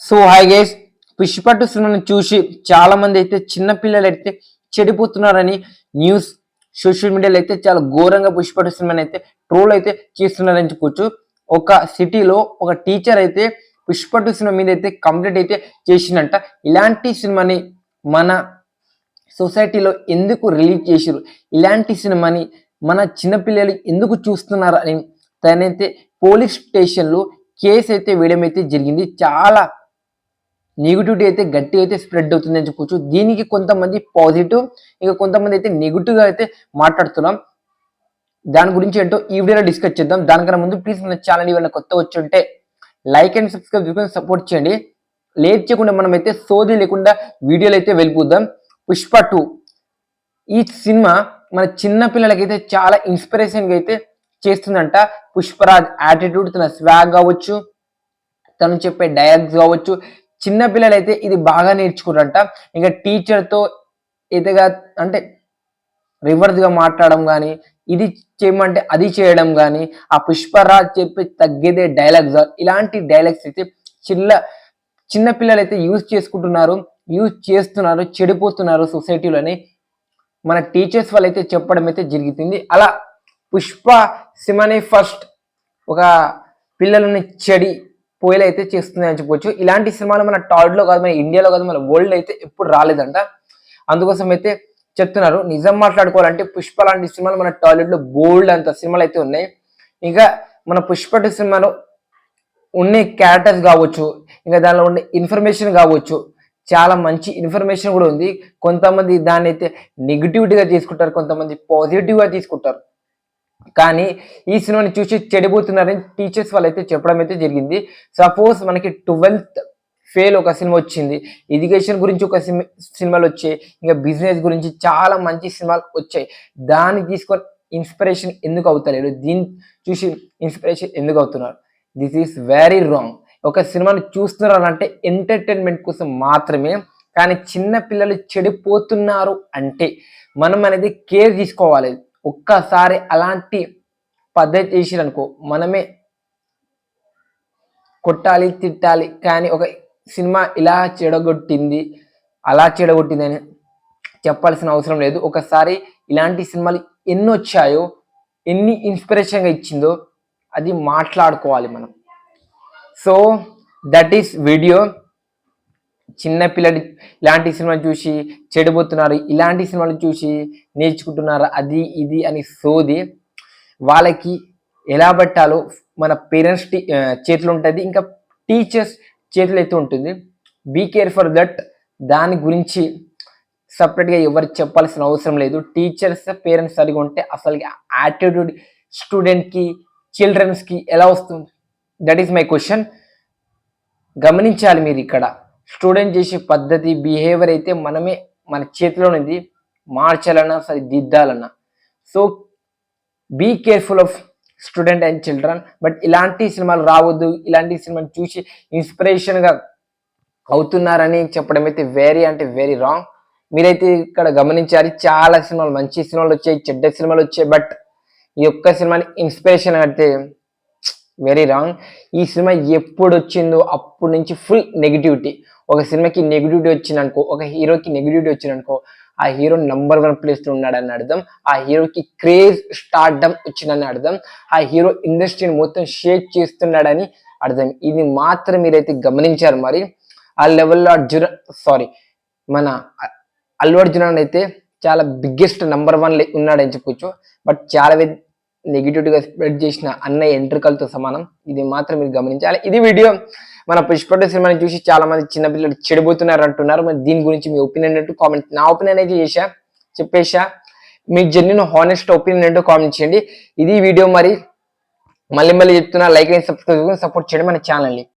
So hi guys Pushpa two సినిమాని చూసి చాలా మంది అయితే చిన్న పిల్లలు అయితే చెడిపోతున్నారని న్యూస్ సోషల్ మీడియాలో అయితే చాలా ఘోరంగా పుష్ప టూ సినిమాని అయితే ట్రోల్ అయితే చేస్తున్నారని చెప్పుకోవచ్చు ఒక సిటీలో ఒక టీచర్ అయితే పుష్ప టూ సినిమా మీద అయితే కంప్లీట్ అయితే చేసిందంట ఇలాంటి సినిమాని మన సొసైటీలో ఎందుకు రిలీజ్ చేసారు ఇలాంటి సినిమాని మన చిన్నపిల్లలు ఎందుకు చూస్తున్నారు అని తనైతే పోలీస్ స్టేషన్లో కేసు అయితే వేయడం అయితే జరిగింది. చాలా నెగిటివిటీ అయితే గట్టి అయితే స్ప్రెడ్ అవుతుంది అని చెప్పుకోవచ్చు దీనికి కొంతమంది పాజిటివ్ ఇంకా కొంతమంది అయితే నెగిటివ్గా అయితే మాట్లాడుతున్నాం. దాని గురించి ఏంటో ఈ వీడియోలో డిస్కస్ చేద్దాం. దానికన్నా ముందు ప్లీజ్ మన ఛానల్ ఏమైనా కొత్త వచ్చి ఉంటే లైక్ అండ్ సబ్స్క్రైబ్ చేసుకొని సపోర్ట్ చేయండి. లేట్ చేయకుండా మనం అయితే సోది లేకుండా వీడియోలు అయితే వెళ్ళిపోద్దాం పుష్ప టూ ఈ సినిమా మన చిన్న పిల్లలకైతే చాలా ఇన్స్పిరేషన్గా అయితే చేస్తుందంట. పుష్పరాజ్ యాటిట్యూడ్ తన స్వాగ్ కావచ్చు తను చెప్పే డైలాగ్స్ కావచ్చు చిన్న అయితే ఇది బాగా నేర్చుకున్నారంట ఇంకా టీచర్తో ఎదగా అంటే రివర్స్గా మాట్లాడడం కానీ ఇది చేయమంటే అది చేయడం కానీ ఆ పుష్పరాజ్ చెప్పి తగ్గేదే డైలాగ్స్ ఇలాంటి డైలాగ్స్ అయితే చిన్న చిన్న పిల్లలు అయితే యూజ్ చేసుకుంటున్నారు యూజ్ చేస్తున్నారు చెడిపోతున్నారు సొసైటీలోని మన టీచర్స్ వాళ్ళు అయితే చెప్పడం అయితే జరుగుతుంది అలా పుష్ప సిమనే ఫస్ట్ ఒక పిల్లలని చెడి పోయేలా అయితే చేస్తుంది అని చెప్పొచ్చు. ఇలాంటి సినిమాలు మన టాలీవుడ్లో కాదు మన ఇండియాలో కాదు మన వరల్డ్ అయితే ఎప్పుడు రాలేదంట. అందుకోసం అయితే చెప్తున్నారు నిజం మాట్లాడుకోవాలంటే పుష్ప లాంటి సినిమాలు మన టాలీవుడ్లో బోల్డ్ అంత సినిమాలు అయితే ఉన్నాయి. ఇంకా మన పుష్ప సినిమాలో ఉండే క్యారెక్టర్స్ కావచ్చు ఇంకా దానిలో ఉండే ఇన్ఫర్మేషన్ కావచ్చు చాలా మంచి ఇన్ఫర్మేషన్ కూడా ఉంది. కొంతమంది దాన్ని అయితే నెగిటివిటీగా తీసుకుంటారు కొంతమంది పాజిటివ్గా తీసుకుంటారు. కానీ ఈ సినిమాని చూసి చెడిపోతున్నారని టీచర్స్ వాళ్ళు అయితే చెప్పడం అయితే జరిగింది. సపోజ్ మనకి ట్వెల్త్ ఫెయిల్ ఒక సినిమా వచ్చింది. ఎడ్యుకేషన్ గురించి ఒక సినిమాలు వచ్చాయి. ఇంకా బిజినెస్ గురించి చాలా మంచి సినిమాలు వచ్చాయి. దాన్ని తీసుకొని ఇన్స్పిరేషన్ ఎందుకు అవుతలేరు దీన్ని చూసి ఇన్స్పిరేషన్ ఎందుకు అవుతున్నారు? This is very wrong. ఒక సినిమాని చూస్తున్నారు అంటే ఎంటర్టైన్మెంట్ కోసం మాత్రమే కానీ చిన్న పిల్లలు చెడిపోతున్నారు అంటే మనం అనేది కేర్ తీసుకోవాలి. ఒక్కసారి అలాంటి పద్ధతి చేసిరనుకో మనమే కొట్టాలి తిట్టాలి కానీ ఒక సినిమా ఇలా చెడగొట్టింది అలా చెడగొట్టింది అని చెప్పాల్సిన అవసరం లేదు. ఒకసారి ఇలాంటి సినిమాలు ఎన్ని వచ్చాయో ఎన్ని ఇన్స్పిరేషన్గా ఇచ్చిందో అది మాట్లాడుకోవాలి మనం. So that is video. చిన్నపిల్లడి ఇలాంటి సినిమాలు చూసి చెడిపోతున్నారు ఇలాంటి సినిమాలు చూసి నేర్చుకుంటున్నారు అది ఇది అని సోది వాళ్ళకి ఎలా పట్టాలో మన పేరెంట్స్ చేతిలో ఉంటుంది. ఇంకా టీచర్స్ చేతిలో అయితే ఉంటుంది. బీ కేర్ ఫర్ దట్ దాని గురించి సపరేట్గా ఎవరికి చెప్పాల్సిన అవసరం లేదు. టీచర్స్ పేరెంట్స్ సరిగా ఉంటే అసలు యాటిట్యూడ్ స్టూడెంట్కి చిల్డ్రన్స్కి ఎలా వస్తుంది? దట్ ఈస్ మై క్వశ్చన్ గమనించాలి మీరు ఇక్కడ. స్టూడెంట్ చేసే పద్ధతి బిహేవియర్ అయితే మనమే మన చేతిలో ఉంది మార్చాలన్నా సరే దిద్దాలన్నా. So be careful of student and children but ఇలాంటి సినిమాలు రావద్దు. ఇలాంటి సినిమాలు చూసి ఇన్స్పిరేషన్గా అవుతున్నారని చెప్పడం అయితే వెరీ అంటే వెరీ రాంగ్ మీరైతే ఇక్కడ గమనించాలి. చాలా సినిమాలు మంచి సినిమాలు వచ్చాయి చెడ్డ సినిమాలు వచ్చాయి. బట్ ఈ ఒక్క సినిమాని ఇన్స్పిరేషన్ అంటే వెరీ రాంగ్ ఈ సినిమా ఎప్పుడు వచ్చిందో అప్పటి నుంచి ఫుల్ నెగిటివిటీ ఒక సినిమాకి నెగిటివిటీ వచ్చిందనుకో ఒక హీరోకి నెగిటివిటీ వచ్చిందనుకో ఆ హీరో నంబర్ వన్ ప్లేస్లో ఉన్నాడని అర్థం. ఆ హీరోకి క్రేజ్ స్టార్డమ్ వచ్చిందని అర్థం. ఆ హీరో ఇండస్ట్రీని మొత్తం షేక్ చేస్తున్నాడని అర్థం. ఇది మాత్రం మీరైతే గమనించారు మరి. ఆ లెవెల్లో అర్జున సారీ మన అల్లు అర్జున్ అయితే చాలా బిగ్గెస్ట్ నంబర్ వన్ ఉన్నాడని చెప్పుకోవచ్చు బట్ చాలా నెగిటివ్ స్ప్రెడ్ చేసిన అన్నయ్య ఎంట్రికలతో సమానం. ఇది మాత్రం మీరు గమనించాలి. ఇది వీడియో మన పుష్ప సినిమాని చూసి చాలా మంది చిన్నపిల్లలు చెడిపోతున్నారు అంటున్నారు. మరి దీని గురించి మీ ఒపీనియన్ ఏంటో కామెంట్ నా ఒపీనియన్ అయితే చేశా చెప్పేశా. మీ జెన్యున్ హానెస్ట్ ఒపీనియన్ ఏంటో కామెంట్ చేయండి. ఇది వీడియో మరి. మళ్ళీ మళ్ళీ చెప్తున్నా లైక్ అండ్ సబ్స్క్రైబ్ సపోర్ట్ చేయండి మన ఛానల్ని